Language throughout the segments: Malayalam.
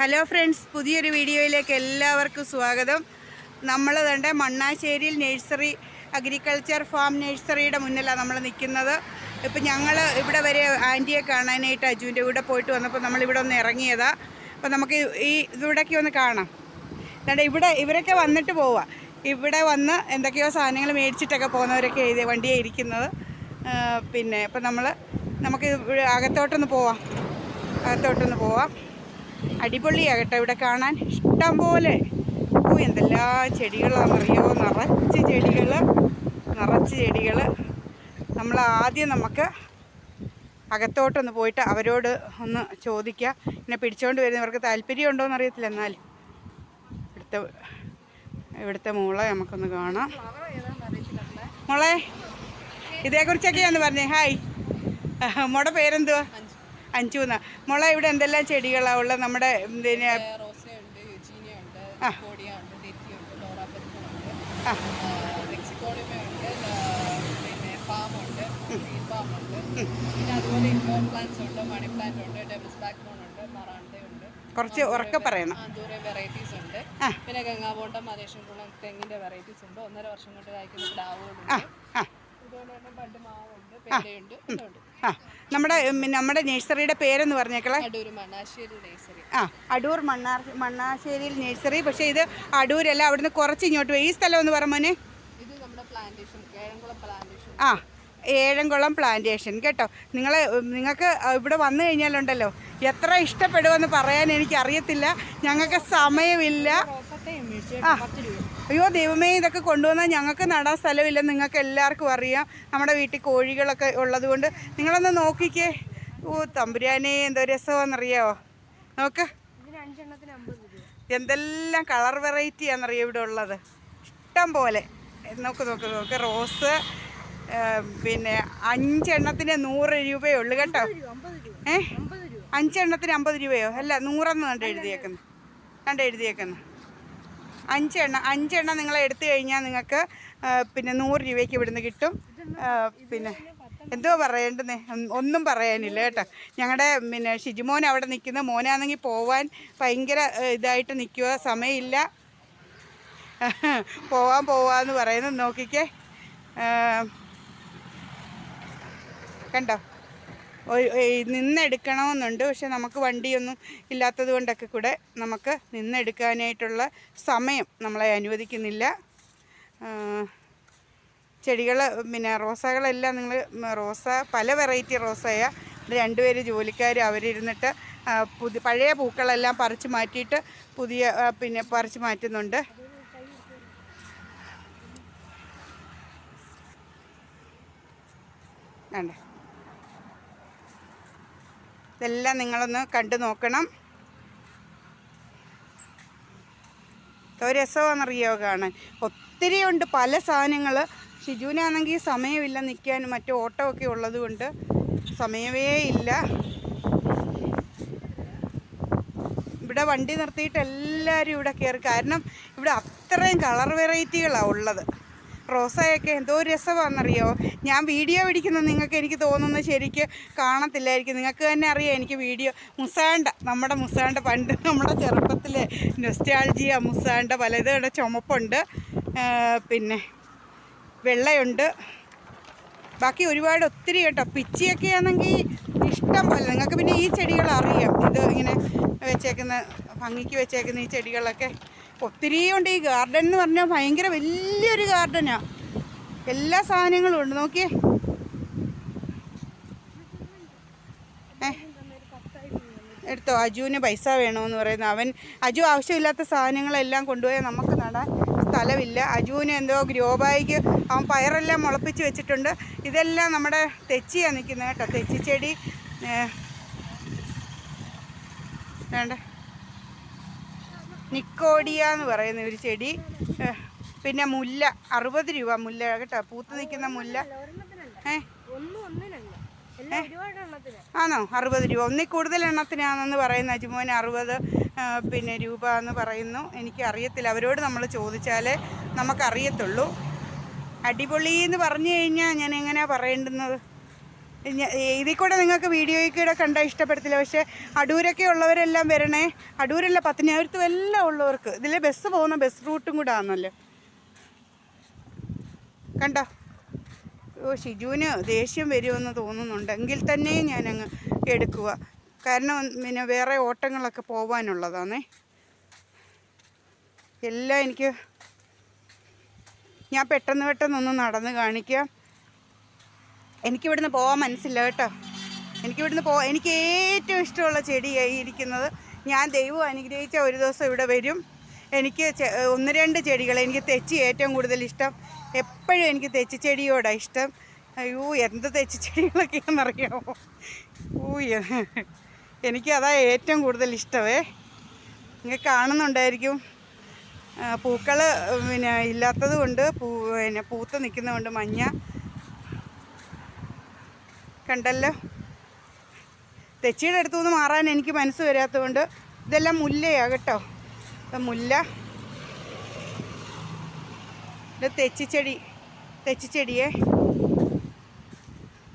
ഹലോ ഫ്രണ്ട്സ് പുതിയൊരു വീഡിയോയിലേക്ക് എല്ലാവർക്കും സ്വാഗതം. നമ്മൾ തന്നെ മണ്ണാശ്ശേരിയിൽ നഴ്സറി അഗ്രികൾച്ചർ ഫാം നഴ്സറിയുടെ മുന്നിലാണ് നമ്മൾ നിൽക്കുന്നത് ഇപ്പം ഞങ്ങൾ ഇവിടെ വരെ ആന്റിയെ കാണാനായിട്ട് അജുവിന്റെ കൂടെ പോയിട്ട് വന്നപ്പോൾ നമ്മളിവിടെ ഒന്ന് ഇറങ്ങിയതാ. അപ്പം നമുക്ക് ഈ ഇവിടേക്ക് ഒന്ന് കാണാം. എന്നിട്ട് ഇവിടെ ഇവരൊക്കെ വന്നിട്ട് പോവാം. ഇവിടെ വന്ന് എന്തൊക്കെയോ സാധനങ്ങൾ മേടിച്ചിട്ടൊക്കെ പോകുന്നവരൊക്കെ എഴുതിയ വണ്ടിയെ ഇരിക്കുന്നത്. പിന്നെ ഇപ്പം നമ്മൾ നമുക്ക് അകത്തോട്ടൊന്ന് പോവാം. അകത്തോട്ടൊന്ന് പോവാം. അടിപൊളിയാകട്ടെ. ഇവിടെ കാണാൻ ഇഷ്ടം പോലെ. ഓ എന്തെല്ലാം ചെടികളാണെന്നറിയോ? നിറച്ച് ചെടികൾ നിറച്ച് ചെടികൾ നമ്മൾ ആദ്യം നമുക്ക് അകത്തോട്ടൊന്ന് പോയിട്ട് അവരോട് ഒന്ന് ചോദിക്കുക എന്നെ പിടിച്ചുകൊണ്ട് വരുന്നവർക്ക് താല്പര്യമുണ്ടോ എന്നറിയത്തില്ല എന്നാലും. ഇവിടുത്തെ ഇവിടുത്തെ മോളെ നമുക്കൊന്ന് കാണാം. മോളെ ഇതേക്കുറിച്ചൊക്കെയാന്ന് പറഞ്ഞേ. ഹായ്. മോടെ പേരെന്തുവാ? അഞ്ചു എന്നാ മോളെ ഇവിടെ എന്തെല്ലാം ചെടികളാണ് ഉള്ളത്? നമ്മുടെ പിന്നെ ആ. ആ. കുറച്ച് ഉറക്കെ പറയണം. വെറൈറ്റീസ് ഉണ്ട്. പിന്നെ ഗംഗാബോട്ടം മലേഷ്യൻ കുളം തെങ്ങിന്റെ വെറൈറ്റീസ് ഉണ്ട്. ഒന്നര വർഷം കൊണ്ട് കായ്ക്കുന്ന പ്ലാവുകളുണ്ട്. ആ. നമ്മുടെ നമ്മുടെ നഴ്സറിയുടെ പേരെന്ന് പറഞ്ഞേക്കളെ. ആ അടൂർ മണ്ണാർ മണ്ണാശ്ശേരിയിൽ നഴ്സറി പക്ഷേ ഇത് അടൂരല്ല അവിടുന്ന് കുറച്ച് ഇങ്ങോട്ട് പോയി. ഈ സ്ഥലം എന്ന് പറഞ്ഞോനെ ആ ഏഴംകുളം പ്ലാന്റേഷൻ കേട്ടോ. നിങ്ങൾ നിങ്ങൾക്ക് ഇവിടെ വന്നു കഴിഞ്ഞാലുണ്ടല്ലോ. എത്ര ഇഷ്ടപ്പെടുമെന്ന് പറയാൻ എനിക്കറിയത്തില്ല. ഞങ്ങൾക്ക് സമയമില്ല. ആ. അയ്യോ ദൈവമേ ഇതൊക്കെ കൊണ്ടുവന്നാൽ ഞങ്ങൾക്ക് നടാൻ സ്ഥലമില്ല. നിങ്ങൾക്ക് എല്ലാവർക്കും അറിയാം. നമ്മുടെ വീട്ടിൽ കോഴികളൊക്കെ ഉള്ളതുകൊണ്ട് നിങ്ങളൊന്ന് നോക്കിക്കേ. ഓ തമ്പുരാനെ എന്തോ രസമാണെന്നറിയാവോ? നോക്ക്. എന്തെല്ലാം കളർ വെറൈറ്റിയാണെന്നറിയാം ഇവിടെ ഉള്ളത്? ഇഷ്ടം പോലെ. നോക്ക് നോക്ക് നോക്ക്. റോസ് പിന്നെ അഞ്ചെണ്ണത്തിന് നൂറ് രൂപയേ ഉള്ളു കേട്ടോ. ഏ? അഞ്ചെണ്ണത്തിന് അമ്പത് രൂപയോ? അല്ല നൂറെന്ന് കണ്ട് എഴുതിയേക്കുന്നു? കണ്ട് എഴുതിയേക്കുന്നു? അഞ്ചെണ്ണം അഞ്ചെണ്ണം നിങ്ങൾ എടുത്തു കഴിഞ്ഞാൽ നിങ്ങൾക്ക് പിന്നെ നൂറ് രൂപയ്ക്ക് ഇവിടുന്ന് കിട്ടും. പിന്നെ എന്തോ പറയേണ്ടത് ഒന്നും- പറയാനില്ല കേട്ടോ. ഞങ്ങളുടെ പിന്നെ ഷിജിമോൻ അവിടെ നിൽക്കുന്ന. മോനാണെങ്കിൽ പോവാൻ ഭയങ്കര ഇതായിട്ട് നിൽക്കുക സമയമില്ല. പോവാൻ പോവാന്ന് പറയുന്നത് നോക്കിക്കേ. കണ്ടോ? നിന്നെടുക്കണമെന്നുണ്ട്. പക്ഷെ നമുക്ക് വണ്ടിയൊന്നും ഇല്ലാത്തത് കൊണ്ടൊക്കെ കൂടെ നമുക്ക് നിന്നെടുക്കാനായിട്ടുള്ള സമയം നമ്മളെ അനുവദിക്കുന്നില്ല. ചെടികൾ പിന്നെ റോസകളെല്ലാം നിങ്ങൾ റോസ പല വെറൈറ്റി റോസയ രണ്ടുപേര് ജോലിക്കാർ അവരിരുന്നിട്ട് പുതിയ പഴയ പൂക്കളെല്ലാം പറിച്ച് മാറ്റിയിട്ട് പുതിയ പിന്നെ പറിച്ച് മാറ്റുന്നുണ്ട്. വേണ്ടേ ഇതെല്ലാം നിങ്ങളൊന്ന് കണ്ടു നോക്കണം. രസമാണെന്നറിയോ കാണാൻ? ഒത്തിരി ഉണ്ട് പല സാധനങ്ങൾ. ഷിജുവിനാണെങ്കിൽ സമയമില്ല നിൽക്കാനും മറ്റു ഓട്ടമൊക്കെ ഉള്ളത് കൊണ്ട് സമയമേ ഇല്ല. ഇവിടെ വണ്ടി നിർത്തിയിട്ട് എല്ലാവരും ഇവിടെ കയറി കാരണം ഇവിടെ അത്രയും കളർ വെറൈറ്റികളാണ് ഉള്ളത്. റോസയൊക്കെ എന്തോ രസമാണെന്നറിയോ? ഞാൻ വീഡിയോ പിടിക്കുന്നത് നിങ്ങൾക്ക് എനിക്ക് തോന്നുന്നത് ശരിക്ക് കാണത്തില്ലായിരിക്കും. നിങ്ങൾക്ക് തന്നെ അറിയാം എനിക്ക് വീഡിയോ മുസാണ്ട നമ്മുടെ മുസാണ്ട പണ്ട് നമ്മുടെ ചെറുപ്പത്തിലെ നൊസ്റ്റാൾജിയ മുസാണ്ട പലതും ചുമപ്പുണ്ട്. പിന്നെ വെള്ളയുണ്ട്. ബാക്കി ഒരുപാട് ഒത്തിരി കേട്ടോ. പിച്ചിയൊക്കെ ആണെങ്കിൽ ഇഷ്ടം പോലെ. നിങ്ങൾക്ക് പിന്നെ ഈ ചെടികൾ അറിയാം ഇത് ഇങ്ങനെ വെച്ചേക്കുന്ന ഭംഗിക്ക് വെച്ചേക്കുന്ന ഈ ചെടികളൊക്കെ. ഒത്തിരി ഉണ്ട് ഈ ഗാർഡൻ എന്ന് പറഞ്ഞാൽ ഭയങ്കര വലിയൊരു ഗാർഡനാണ് എല്ലാ സാധനങ്ങളും ഉണ്ട്. നോക്കിയേ. എടുത്തോ. അജുവിന് പൈസ വേണമെന്ന് പറയുന്നു. അവൻ അജു ആവശ്യമില്ലാത്ത സാധനങ്ങളെല്ലാം കൊണ്ടുപോയാൽ നമുക്ക് നടാൻ സ്ഥലമില്ല. അജുവിന് എന്തോ ഗ്രോ ബാഗ് അവൻ പയറെല്ലാം മുളപ്പിച്ച് വെച്ചിട്ടുണ്ട്. ഇതെല്ലാം നമ്മുടെ തെച്ചിയാണ് നിൽക്കുന്നത് കേട്ടോ. തെച്ചിച്ചെടി. ചെടി വേണ്ട. നിക്കോഡിയ എന്ന് പറയുന്ന ഒരു ചെടി പിന്നെ മുല്ല അറുപത് രൂപ മുല്ല കേട്ടോ പൂത്ത് നിൽക്കുന്ന മുല്ല. ഏ? ഒന്നും ആണോ? അറുപത് രൂപ. ഒന്നിൽ കൂടുതൽ എണ്ണത്തിനാണെന്ന് പറയുന്ന അജുമോൻ അറുപത് പിന്നെ രൂപ എന്ന് പറയുന്നു. എനിക്ക് അറിയത്തില്ല. അവരോട് നമ്മൾ ചോദിച്ചാലേ നമുക്കറിയത്തുള്ളൂ. അടിപൊളി എന്ന് പറഞ്ഞു കഴിഞ്ഞാൽ ഞാൻ എങ്ങനെയാണ് പറയേണ്ടുന്നത്? ഇതിൽ കൂടെ നിങ്ങൾക്ക് വീഡിയോയിൽ കൂടെ കണ്ടാൽ ഇഷ്ടപ്പെടത്തില്ല. പക്ഷേ അടൂരൊക്കെ ഉള്ളവരെല്ലാം വരണേ. അടൂരല്ല പത്തനാപുരത്തും എല്ലാം ഉള്ളവർക്ക്. ഇതിൽ ബസ് പോകുന്ന ബസ് റൂട്ടും കൂടെ ആണല്ലോ. കണ്ടോ? ഓ ഷിജുവിന് ദേഷ്യം വരുമെന്ന് തോന്നുന്നുണ്ട്. എങ്കിൽ തന്നെ ഞാനങ്ങ് എടുക്കുക. കാരണം പിന്നെ വേറെ ഓട്ടങ്ങളൊക്കെ പോവാനുള്ളതാണേ. എല്ലാം എനിക്ക് ഞാൻ പെട്ടെന്ന് പെട്ടെന്നൊന്ന് നടന്ന് കാണിക്കാം. എനിക്കിവിടുന്ന് പോകാൻ മനസ്സില്ല കേട്ടോ. എനിക്കിവിടുന്ന് പോ എനിക്ക് ഏറ്റവും ഇഷ്ടമുള്ള ചെടിയായി ഇരിക്കുന്നത് ഞാൻ ദൈവം അനുഗ്രഹിച്ച ഒരു ദിവസം ഇവിടെ വരും. എനിക്ക് ഒന്ന് രണ്ട് ചെടികൾ എനിക്ക് തെച്ചി ഏറ്റവും കൂടുതൽ ഇഷ്ടം. എപ്പോഴും എനിക്ക് തെച്ചി ചെടിയോടാണ് ഇഷ്ടം. അയ്യോ എന്ത് തെച്ചി ചെടികളൊക്കെയാണെന്നറിയാമോ എനിക്ക് എനിക്കതാ ഏറ്റവും കൂടുതൽ ഇഷ്ടമേ. നിങ്ങൾ കാണുന്നുണ്ടായിരിക്കും. പൂക്കൾ പിന്നെ ഇല്ലാത്തത് കൊണ്ട് പൂ പിന്നെ പൂത്ത് നിൽക്കുന്നതുകൊണ്ട് മഞ്ഞ. കണ്ടല്ലോ. തെച്ചിയുടെ അടുത്തുനിന്ന് മാറാൻ എനിക്ക് മനസ്സ് വരാത്തതുകൊണ്ട് ഇതെല്ലാം മുല്ലയാണ് കേട്ടോ. മുല്ല. തെച്ചിച്ചെടി. തെച്ചിച്ചെടിയേ.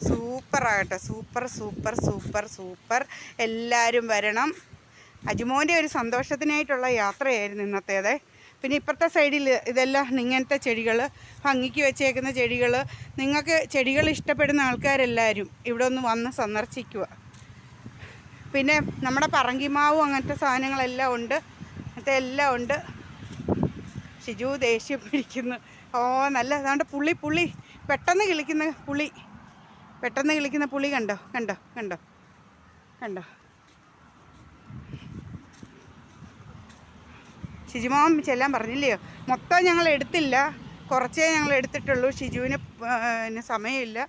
സൂപ്പറാകട്ടെ സൂപ്പർ സൂപ്പർ സൂപ്പർ സൂപ്പർ. എല്ലാവരും വരണം. അജുമോന്റെ ഒരു സന്തോഷത്തിനായിട്ടുള്ള യാത്രയായിരുന്നു ഇന്നത്തേത്. പിന്നെ ഇപ്പുറത്തെ സൈഡിൽ ഇതെല്ലാം ഇങ്ങനത്തെ ചെടികൾ ഭംഗിക്ക് വെച്ചേക്കുന്ന ചെടികൾ. നിങ്ങൾക്ക് ചെടികൾ ഇഷ്ടപ്പെടുന്ന ആൾക്കാരെല്ലാവരും ഇവിടെ ഒന്ന് വന്ന് സന്ദർശിക്കുക. പിന്നെ നമ്മുടെ പറങ്കിമാവും അങ്ങനത്തെ സാധനങ്ങളെല്ലാം ഉണ്ട്. അങ്ങനത്തെ എല്ലാം ഉണ്ട്. ഷിജു ദേഷ്യം പിടിക്കുന്നു. ഓ നല്ല അതുകൊണ്ട് പുളി പുളി. പെട്ടെന്ന് കിളിക്കുന്ന പുളി. പെട്ടെന്ന് കിളിക്കുന്ന പുളി കണ്ടോ? കണ്ടോ? കണ്ടോ? കണ്ടോ? ഷിജുമോൻ ചെല്ലാൻ പറഞ്ഞില്ലയോ? മൊത്തം ഞങ്ങൾ എടുത്തില്ല. കുറച്ചേ ഞങ്ങൾ എടുത്തിട്ടുള്ളൂ. ഷിജുവിന് പിന്നെ സമയമില്ല.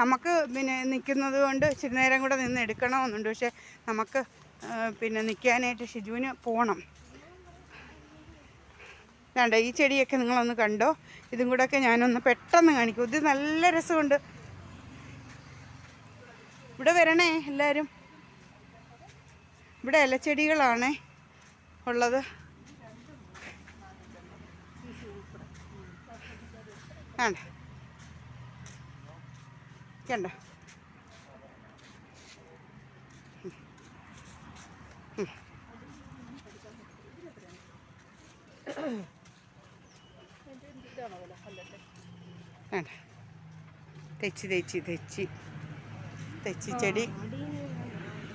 നമുക്ക് പിന്നെ നിൽക്കുന്നത് കൊണ്ട് ഇച്ചിരി നേരം കൂടെ നിന്ന് എടുക്കണമെന്നുണ്ട്. പക്ഷേ നമുക്ക് പിന്നെ നിൽക്കാനായിട്ട് ഷിജുവിന് പോകണം. വേണ്ട ഈ ചെടിയൊക്കെ നിങ്ങളൊന്ന് കണ്ടോ? ഇതും കൂടെയൊക്കെ ഞാനൊന്ന് പെട്ടെന്ന് കാണിക്കും. ഇത് നല്ല രസമുണ്ട്. ഇവിടെ വരണേ എല്ലാവരും. ഇവിടെ ഇലച്ചെടികളാണേ ഉള്ളത്. വേണ്ട. കണ്ട വേണ്ട. തെച്ചി തെച്ചി തെച്ചി. തെച്ചി ചെടി.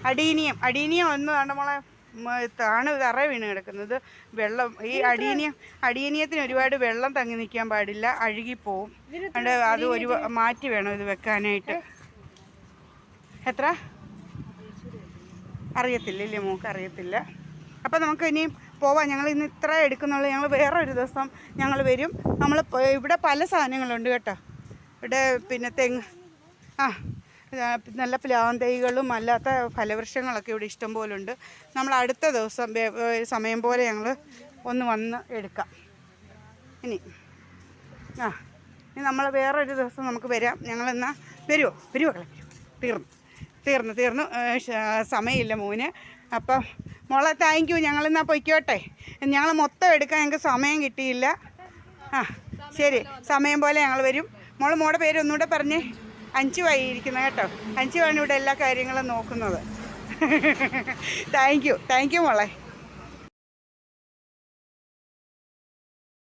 അടീനിയം. അടീനിയം ഒന്ന് വേണ്ട മോളെ. താണ് തറ വീണ് കിടക്കുന്നത്. വെള്ളം ഈ അടിയനിയം അടിയനിയത്തിന് ഒരുപാട് വെള്ളം തങ്ങി നിൽക്കാൻ പാടില്ല. അഴുകിപ്പോവും അതുകൊണ്ട് അത് ഒരു മാറ്റി വേണം ഇത് വെക്കാനായിട്ട്. എത്ര? അറിയത്തില്ല ഇല്ലേ മോക്ക് അറിയത്തില്ല. അപ്പം നമുക്ക് ഇനിയും പോവാം. ഞങ്ങൾ ഇന്ന് ഇത്ര എടുക്കുന്നുള്ളൂ. ഞങ്ങൾ വേറെ ഒരു ദിവസം ഞങ്ങൾ വരും. നമ്മൾ ഇവിടെ പല സാധനങ്ങളുണ്ട് കേട്ടോ. ഇവിടെ പിന്നെ തെങ്ങ് ആ. നല്ല പ്ലാന്തൈകളും അല്ലാത്ത ഫലവൃക്ഷങ്ങളൊക്കെ ഇവിടെ ഇഷ്ടം പോലെ ഉണ്ട് നമ്മൾ അടുത്ത ദിവസം സമയം പോലെ ഞങ്ങൾ ഒന്ന് വന്ന് എടുക്കാം. ഇനി ആ ഇനി നമ്മൾ വേറൊരു ദിവസം നമുക്ക് വരാം. ഞങ്ങളെന്നാൽ വരുമോ വരുമോ കളെ തീർന്നു. തീർന്നു തീർന്നു. സമയമില്ല മോന്. അപ്പം മോളെ താങ്ക് യു ഞങ്ങളെന്നാൽ പൊയ്ക്കോട്ടെ? ഞങ്ങൾ മൊത്തം എടുക്കാൻ ഞങ്ങൾക്ക് സമയം കിട്ടിയില്ല. ആ ശരി. സമയം പോലെ ഞങ്ങൾ വരും. മോൾ മോടെ പേര് ഒന്നുകൂടെ പറഞ്ഞേ. അഞ്ചു വൈകിയിരിക്കുന്നത് കേട്ടോ. അഞ്ചു ആണ് ഇവിടെ എല്ലാ കാര്യങ്ങളും നോക്കുന്നത്. താങ്ക് യു താങ്ക് യു മോളെ.